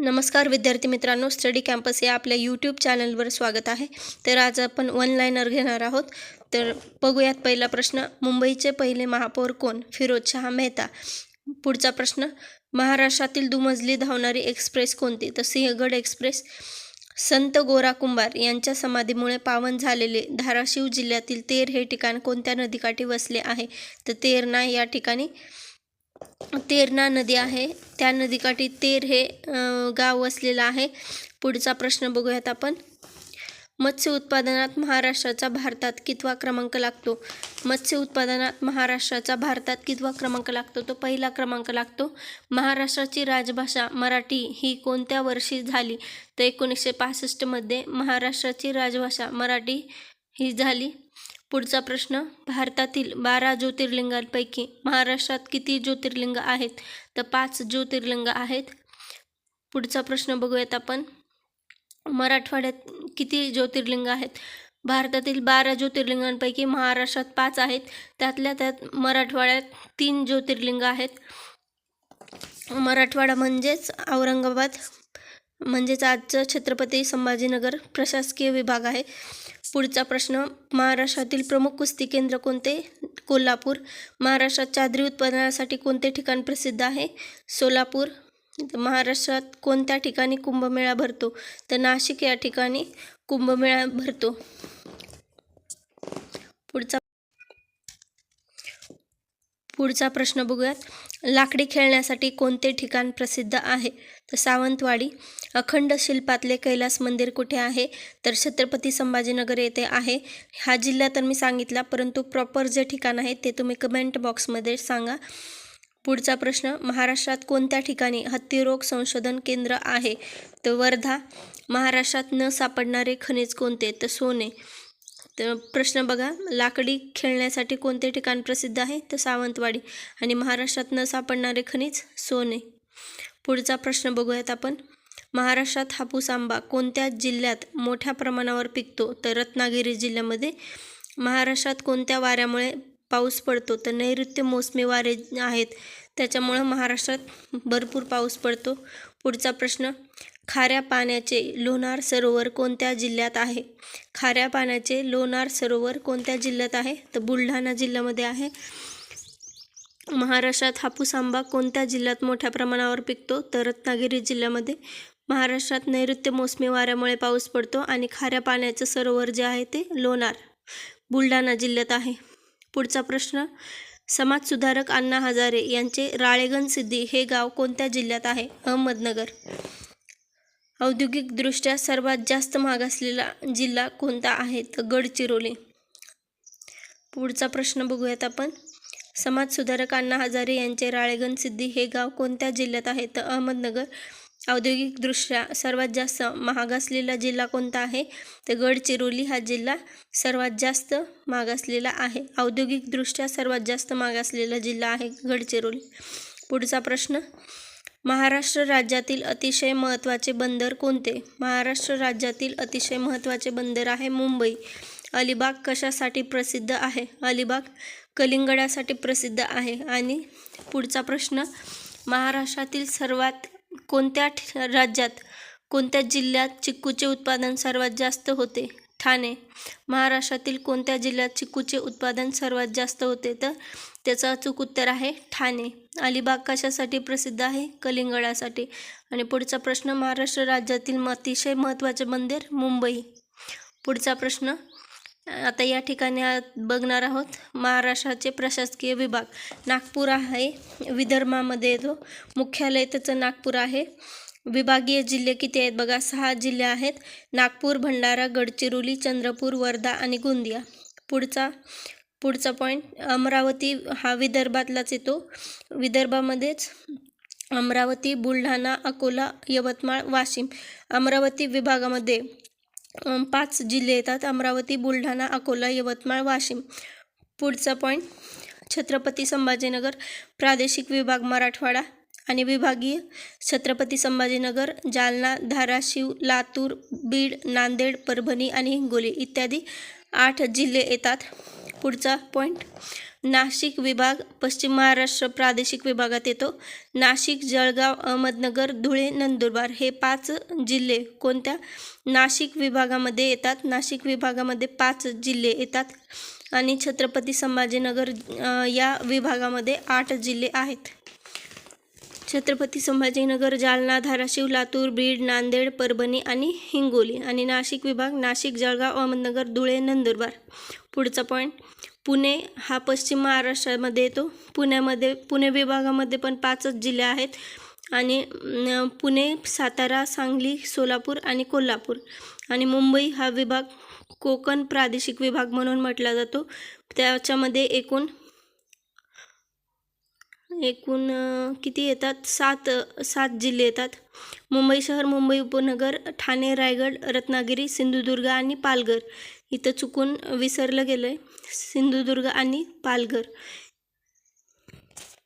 नमस्कार विद्यार्थी मित्रांनो स्टडी कॅम्पस या आपल्या यूट्यूब चॅनलवर स्वागत आहे. तर आज आपण वन लाईनर घेणार आहोत. तर बघूयात पहिला प्रश्न मुंबईचे पहिले महापौर कोण? फिरोज शहा मेहता. पुढचा प्रश्न महाराष्ट्रातील दुमजली धावणारी एक्सप्रेस कोणती? तर सिंहगड एक्सप्रेस संत गोरा कुंभार यांच्या समाधीमुळे पावन झालेले धाराशिव जिल्ह्यातील तेर हे ठिकाण कोणत्या नदीकाठी वसले आहे? तर तेरणा या ठिकाणी तेरणा नदी आहे. त्या नदीकाठी तेर हे गाव वसलेलं आहे. पुढचा प्रश्न बघूयात आपण. मत्स्य उत्पादनात महाराष्ट्राचा भारतात कितवा क्रमांक लागतो? मत्स्य उत्पादनात महाराष्ट्राचा भारतात कितवा क्रमांक लागतो? तो पहिला क्रमांक लागतो. महाराष्ट्राची राजभाषा मराठी ही कोणत्या वर्षी झाली? तर एकोणीसशे पासष्टमध्ये महाराष्ट्राची राजभाषा मराठी ही झाली. पुढचा प्रश्न. भारतातील बारा ज्योतिर्लिंगांपैकी महाराष्ट्रात किती ज्योतिर्लिंग आहेत? तर पाच ज्योतिर्लिंग आहेत. पुढचा प्रश्न बघूयात आपण. मराठवाड्यात किती ज्योतिर्लिंग आहेत? भारतातील बारा ज्योतिर्लिंगांपैकी महाराष्ट्रात पाच आहेत. त्यातल्या त्यात मराठवाड्यात तीन ज्योतिर्लिंग आहेत. मराठवाडा म्हणजेच औरंगाबाद म्हणजेच आजचं छत्रपती संभाजीनगर प्रशासकीय विभाग आहे. पुढचा प्रश्न महाराष्ट्रातील प्रमुख कुस्ती केंद्र कोणते? कोल्हापूर. महाराष्ट्रात चादरी उत्पादनासाठी कोणते ठिकाण प्रसिद्ध आहे? सोलापूर. महाराष्ट्रात कोणत्या ठिकाणी कुंभमेळा भरतो? तर नाशिक या ठिकाणी कुंभमेळा भरतो. पुढचा पुढचा प्रश्न बघूयात. लाकडी खेळण्यासाठी कोणते ठिकाण प्रसिद्ध आहे? तर सावंतवाडी अखंड शिल्पातले कैलास मंदिर कुठे आहे? तर छत्रपती संभाजीनगर येथे आहे. हा जिल्हा तर मी सांगितला परंतु प्रॉपर जे ठिकाण आहे ते तुम्ही कमेंट बॉक्समध्ये सांगा. पुढचा प्रश्न महाराष्ट्रात कोणत्या ठिकाणी हत्तीरोग संशोधन केंद्र आहे? तर वर्धा महाराष्ट्रात न सापडणारे खनिज कोणते? तर सोने. प्रश्न बघा. लाकडी खेळण्यासाठी कोणते ठिकाण प्रसिद्ध आहे? तर सावंतवाडी आणि महाराष्ट्रात न सापडणारे खनिज सोने. पुढचा प्रश्न बघूयात आपण. महाराष्ट्रात हापूस आंबा कोणत्या जिल्ह्यात मोठ्या प्रमाणावर पिकतो? तर रत्नागिरी जिल्ह्यामध्ये महाराष्ट्रात कोणत्या वाऱ्यामुळे पाऊस पडतो? तर नैऋत्य मोसमी वारे आहेत. त्याच्यामुळं महाराष्ट्रात भरपूर पाऊस पडतो. पुढचा प्रश्न. खाऱ्या पाण्याचे लोणार सरोवर कोणत्या जिल्ह्यात आहे? खाऱ्या पाण्याचे लोणार सरोवर कोणत्या जिल्ह्यात आहे? तर बुलढाणा जिल्ह्यामध्ये आहे. महाराष्ट्रात हापूस आंबा कोणत्या जिल्ह्यात मोठ्या प्रमाणावर पिकतो? तर रत्नागिरी जिल्ह्यामध्ये. महाराष्ट्रात नैऋत्य मोसमी वाऱ्यामुळे पाऊस पडतो आणि खाऱ्या पाण्याचं सरोवर जे आहे ते लोणार बुलढाणा जिल्ह्यात आहे. पुढचा प्रश्न. समाजसुधारक अण्णा हजारे यांचे राळेगण सिद्धी हे गाव कोणत्या जिल्ह्यात आहे? अहमदनगर. औद्योगिकदृष्ट्या सर्वात जास्त मागासलेला जिल्हा कोणता आहे? तर गडचिरोली. पुढचा प्रश्न बघूयात आपण. समाजसुधारक अण्णा हजारे यांचे राळेगण सिद्धी हे गाव कोणत्या जिल्ह्यात आहे? तर अहमदनगर. औद्योगिकदृष्ट्या सर्वात जास्त महाग असलेला जिल्हा कोणता आहे? तर गडचिरोली हा जिल्हा सर्वात जास्त मागासलेला आहे. औद्योगिकदृष्ट्या सर्वात जास्त मागासलेला जिल्हा आहे गडचिरोली. पुढचा प्रश्न. महाराष्ट्र राज्यातील अतिशय महत्त्वाचे बंदर कोणते? महाराष्ट्र राज्यातील अतिशय महत्त्वाचे बंदर आहे मुंबई. अलिबाग कशासाठी प्रसिद्ध आहे? अलिबाग कलिंगडासाठी प्रसिद्ध आहे. आणि पुढचा प्रश्न. महाराष्ट्रातील सर्वात कोणत्या राज्यात कोणत्या जिल्ह्यात चिक्कूचे उत्पादन सर्वात जास्त होते? ठाणे. महाराष्ट्रातील कोणत्या जिल्ह्यात चिक्कूचे उत्पादन सर्वात जास्त होते? तर त्याचं अचूक उत्तर आहे ठाणे. अलिबाग कशासाठी प्रसिद्ध आहे? कलिंगडासाठी. आणि पुढचा प्रश्न महाराष्ट्र राज्यातील अतिशय महत्त्वाचे मंदिर मुंबई. पुढचा प्रश्न आता या ठिकाणी बघणार आहोत महाराष्ट्राचे प्रशासकीय विभाग. नागपूर आहे विदर्भामध्ये येतो. मुख्यालय त्याचं नागपूर आहे. विभागीय जिल्हे किती आहेत बघा? सहा जिल्हे आहेत. नागपूर भंडारा गडचिरोली चंद्रपूर वर्धा आणि गोंदिया. पुढचा पुढचा पॉईंट अमरावती हा विदर्भातलाच येतो. विदर्भामध्येच अमरावती बुलढाणा अकोला यवतमाळ वाशिम. अमरावती विभागामध्ये पाच जिल्हे येतात. अमरावती बुलढाणा अकोला यवतमाळ वाशिम. पुढचा पॉईंट छत्रपती संभाजीनगर प्रादेशिक विभाग मराठवाडा आणि विभागीय छत्रपती संभाजीनगर जालना धाराशिव लातूर बीड नांदेड परभणी आणि हिंगोली इत्यादी आठ जिल्हे येतात. पुढचा पॉईंट नाशिक विभाग पश्चिम महाराष्ट्र प्रादेशिक विभागात येतो. नाशिक जळगाव अहमदनगर धुळे नंदुरबार हे पाच जिल्हे कोणत्या? नाशिक विभागामध्ये येतात. नाशिक विभागामध्ये पाच जिल्हे येतात. आणि छत्रपती संभाजीनगर या विभागामध्ये आठ जिल्हे आहेत. छत्रपती संभाजीनगर जालना धाराशिव लातूर बीड नांदेड परभणी आणि हिंगोली. आणि नाशिक विभाग नाशिक जळगाव अहमदनगर धुळे नंदुरबार. पुढचा पॉईंट पुणे हा पश्चिम महाराष्ट्रामध्ये येतो. पुण्यामध्ये पुणे विभागामध्ये पण पाचच जिल्हे आहेत. आणि पुणे सातारा सांगली सोलापूर आणि कोल्हापूर. आणि मुंबई हा विभाग कोकण प्रादेशिक विभाग म्हणून म्हटला जातो. त्याच्यामध्ये एकूण एकूण किती येतात? सात सात जिल्हे येतात. मुंबई शहर मुंबई उपनगर ठाणे रायगड रत्नागिरी सिंधुदुर्ग आणि पालघर. इथं चुकून विसरलं गेलं आहे सिंधुदुर्ग आणि पालघर.